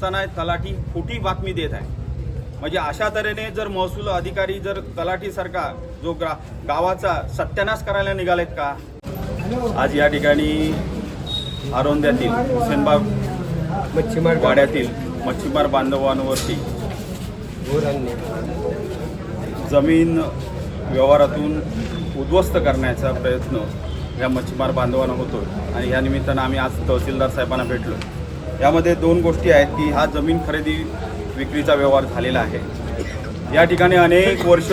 असताना तलाठी खोटी बातमी देत आहे. म्हणजे अशा तऱ्हेने जर महसूल अधिकारी जर तलाठी सरकार जो ग्रा गावाचा सत्यानाश करायला निघालेत का? आज या ठिकाणी आरोंद्यातील हुसेनबाग मच्छीमार वाड्यातील मच्छीमार बांधवांवरती जमीन व्यवहारातून उद्ध्वस्त करण्याचा प्रयत्न या मच्छीमार बांधवांना होतो आणि या निमित्तानं आम्ही आज तहसीलदार साहेबांना भेटलो यामध्ये दोन गोष्टी आहेत की हा जमीन खरेदी विक्रीचा व्यवहार झालेला आहे. या ठिकाणी अनेक वर्ष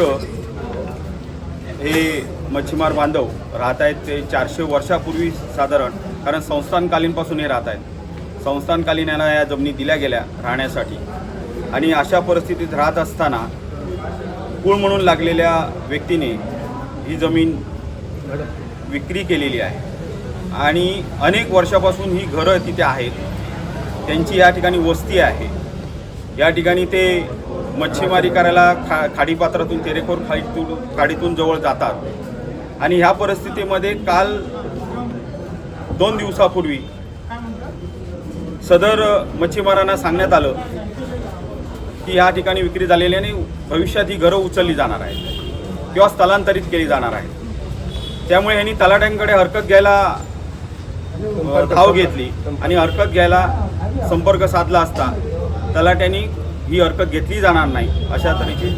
हे मच्छीमार बांधव राहत आहेत. ते चारशे वर्षापूर्वी साधारण कारण संस्थानकालीनपासून हे राहत आहेत. संस्थानकालीन यांना या जमिनी दिल्या गेल्या राहण्यासाठी. आणि अशा परिस्थितीत राहत असताना कुळ म्हणून लागलेल्या व्यक्तीने ही जमीन विक्री केलेली आहे. आणि अनेक वर्षापासून ही घरं तिथे आहेत. त्यांची या ठिकाणी वस्ती आहे. या ठिकाणी ते मच्छीमारी करायला खा खाडीपात्रातून तेरेखोर खाडीतून खाडीतून जवळ जातात. आणि ह्या परिस्थितीमध्ये काल दोन दिवसापूर्वी सदर मच्छीमारांना सांगण्यात आलं की या ठिकाणी विक्री झालेली आणि भविष्यात ही घरं उचलली जाणार आहेत किंवा स्थलांतरित केली जाणार आहेत. त्यामुळे यांनी तलाट्यांकडे हरकत घ्यायला धाव घेतली आणि हरकत घ्यायला संपर्क साधला असता तलाट्यांनी ही हरकत घेतली जाणार नाही अशा तऱ्हेची.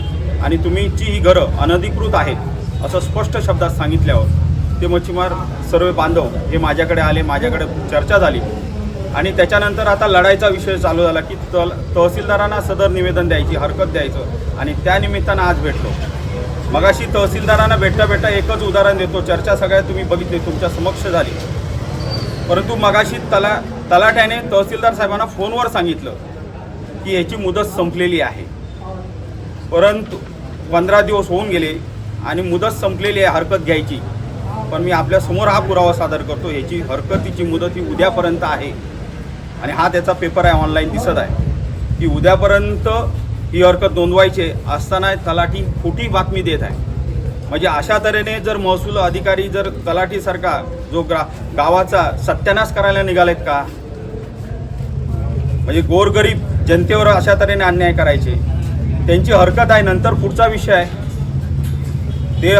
आणि तुम्हीची ही घरं अनधिकृत आहेत असं स्पष्ट शब्दात सांगितल्यावर ते मच्छीमार सर्व बांधव हे माझ्याकडे आले माझ्याकडे चर्चा झाली. आणि त्याच्यानंतर आता लढाईचा विषय चालू झाला की तल तहसीलदारांना सदर निवेदन द्यायची हरकत द्यायचं आणि त्या निमित्तानं आज भेटलो. मगाशी तहसीलदारांना भेटता भेटता एकच उदाहरण देतो चर्चा सगळ्या तुम्ही बघितली तुमच्या समक्ष झाली. परंतु मगाशी तला तलाट्याने तहसीलदार साहेबांना फोनवर सांगितलं की याची मुदत संपलेली आहे. परंतु पंधरा दिवस होऊन गेले आणि मुदत संपलेली आहे हरकत घ्यायची. पण मी आपल्यासमोर हा पुरावा सादर करतो. याची हरकतीची मुदत ही उद्यापर्यंत आहे. आणि हा त्याचा पेपर आहे ऑनलाईन दिसत आहे. की उद्यापर्यंत ही हरकत नोंदवायची असताना तलाठी खोटी बातमी देत आहे. म्हणजे अशा तऱ्हेने जर महसूल अधिकारी जर तलाठी जो ग्रा गावाचा सत्यानाश करायला निघालेत का? म्हणजे गोरगरीब जनतेवर अशा तऱ्हेने अन्याय करायचे. त्यांची हरकत आहे नंतर पुढचा विषय आहे. ते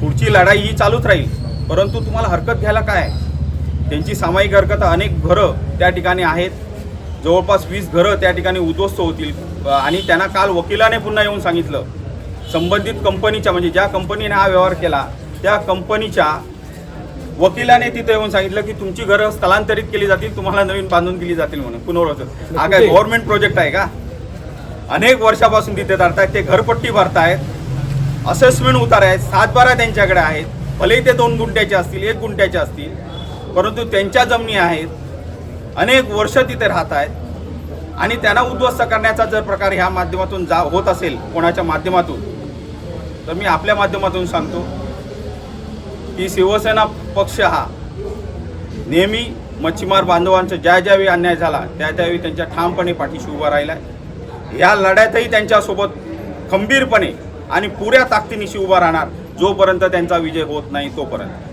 पुढची लढाई ही चालूच राहील. परंतु तुम्हाला हरकत घ्यायला काय त्यांची सामायिक हरकत अनेक घरं त्या ठिकाणी आहेत. जवळपास वीस घरं त्या ठिकाणी उद्ध्वस्त होतील. आणि त्यांना काल वकिलाने पुन्हा येऊन सांगितलं. संबंधित कंपनीच्या म्हणजे ज्या कंपनीने हा व्यवहार केला त्या कंपनीच्या वकिलाने तिथे येऊन सांगितलं की तुमची घरं स्थलांतरित केली जातील तुम्हाला नवीन बांधून दिली जातील म्हणून. पुनर्वसन. हा काय गव्हर्नमेंट प्रोजेक्ट आहे का? अनेक वर्षापासून तिथे धरतायत ते घरपट्टी भरतायत. असेसमेंट उतार आहेत सातबारा त्यांच्याकडे आहेत. भलेही ते दोन गुंठ्याचे असतील एक गुंठ्याचे असतील परंतु त्यांच्या जमिनी आहेत. अनेक वर्ष तिथे राहत आहेत आणि त्यांना उद्ध्वस्त करण्याचा जर प्रकार ह्या माध्यमातून जा होत असेल कोणाच्या माध्यमातून तर मी आपल्या माध्यमातून सांगतो की शिवसेना पक्ष हा नेहमी मच्छीमार बांधवांचा ज्या ज्यावेळी अन्याय झाला त्या त्यावेळी त्यांच्या ठामपणे पाठीशी उभा राहिला या लढ्यातही त्यांच्यासोबत खंबीरपणे आणि पुऱ्या ताकदीनिशी उभा राहणार जोपर्यंत त्यांचा विजय होत नाही तोपर्यंत.